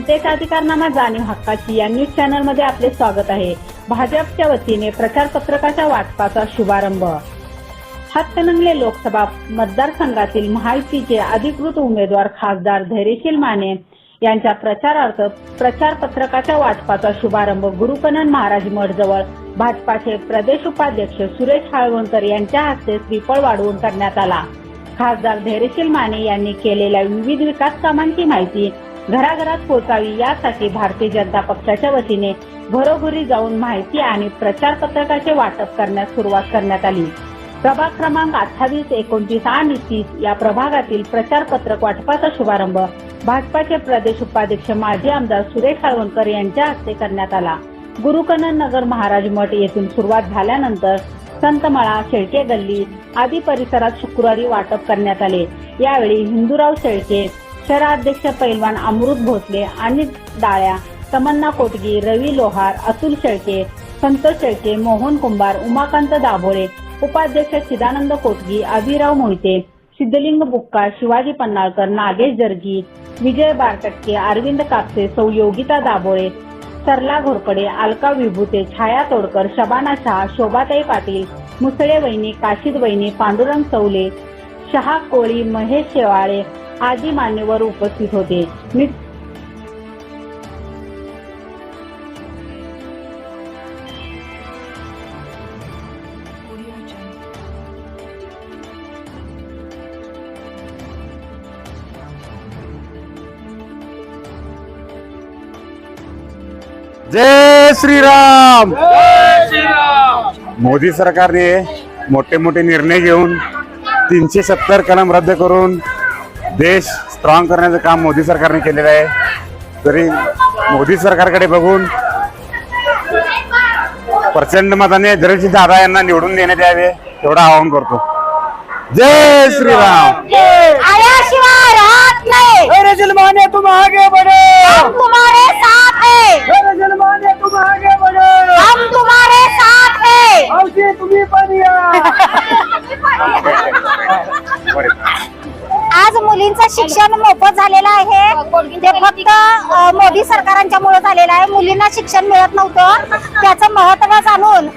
जनतेचा अधिकारनामा जाणीव हक्काची या न्यूज चॅनलमध्ये आपले स्वागत आहे. भाजपच्या वतीने प्रचार पत्रकाच्या वाटपाचा शुभारंभ. हातकणंगले लोकसभा मतदारसंघातील महायुतीचे अधिकृत उमेदवार खासदार धैर्यशील माने यांच्या प्रचारार्थ प्रचार पत्रकाच्या वाटपाचा शुभारंभ गुरुकनन महाराज मठ जवळ भाजपाचे प्रदेश उपाध्यक्ष सुरेश हळवणकर यांच्या हस्ते श्रीफळ वाढवून करण्यात आला. खासदार धैर्यशील माने यांनी केलेल्या विविध विकास कामांची माहिती घराघरात पोहोचावी यासाठी भारतीय जनता पक्षाच्या वतीने घरोघरी जाऊन माहिती आणि प्रचार पत्रकाचे वाटप करण्यास सुरुवात करण्यात आली. प्रभाग क्रमांक अठ्ठावीस एकोणतीस आणि तीस या प्रभागातील प्रचार पत्रक वाटपाचा शुभारंभ भाजपाचे प्रदेश उपाध्यक्ष माजी आमदार सुरेश साळवणकर यांच्या हस्ते करण्यात आला. गुरुकनन नगर महाराज मठ येथून सुरुवात झाल्यानंतर संतमळा शेळके गल्ली आदी परिसरात शुक्रवारी वाटप करण्यात आले. यावेळी हिंदूराव शेळके शहराध्यक्ष पैलवान अमृत भोसले आणि डाळ्या तमन्ना कोटगी रवी लोहार अतुल शेळके संतोष शेळके मोहन कुंभार उमाकांत दाभोळे उपाध्यक्ष चिदानंद कोटगी अभिराव मोहिते सिद्धलिंग बुक्का शिवाजी पन्नाळकर नागेश जर्गी विजय बारटक्के अरविंद कापसे सौ योगिता दाभोळे सरला घोरपडे अलका विभूते छाया तोडकर शबाना शहा शोभाताई पाटील मुसळे वहिनी काशीद वहिनी पांडुरंग चौले शहा कोळी महेश शेवाळे आदी मान्यवर उपस्थित होते. मी जय श्रीराम! मोदी सरकारने मोठे मोठे निर्णय घेऊन तीनशे सत्तर कलम रद्द करून देश स्ट्रॉंग करण्याचं काम मोदी सरकारने केलेलं आहे. तरी मोदी सरकारकडे बघून प्रचंड मताने धैर्यशी दादा यांना निवडून देण्यात यावे एवढं आवाहन करतो. जय श्रीराम. आया शिवाय राहत नाही. मेरे जलमाने तुम आगे बढ़ो मुलींचं शिक्षण मोफत झालेलं आहे. ते फक्त मोदी सरकारांच्यामुळे झालेलं आहे. मुलींना शिक्षण मिळत नव्हतं. त्याचं महत्त्व जाणून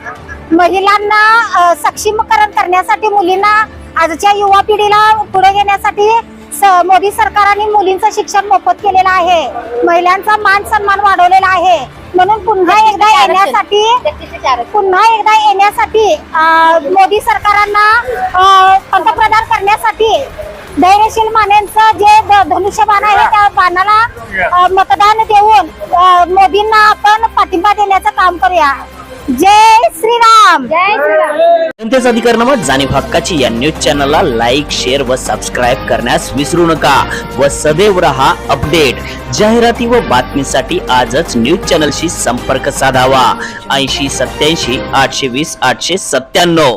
महिलांना सक्षमीकरण करण्यासाठी मुलींना आजच्या युवा पिढीला पुढे घेण्यासाठी मोदी सरकारने मुलींचं शिक्षण मोफत केलेलं आहे. महिलांचा मान सन्मान वाढवलेला आहे. म्हणून पुन्हा एकदा येण्यासाठी पुन्हा एकदा येण्यासाठी मोदी सरकारांना पंतप्रधान करण्यासाठी धैर्यशील मानेंचं जे धनुष्यबाण आहे त्या बाणाला मतदान देऊन मोदींना आपण पाठिंबा देण्याचं काम करूया. जय श्रीराम! जय श्रीराम. जनतेचा अधिकारनामा जाणीव हक्काची या न्यूज चॅनलला लाईक शेअर व सबस्क्राईब करण्यास विसरू नका. व सदैव रहा अपडेट जाहिराती व बातमीसाठी आजच न्यूज चॅनलशी संपर्क साधावा. ऐंशी सत्याऐंशी आठशे वीस आठशे सत्त्याण्णव.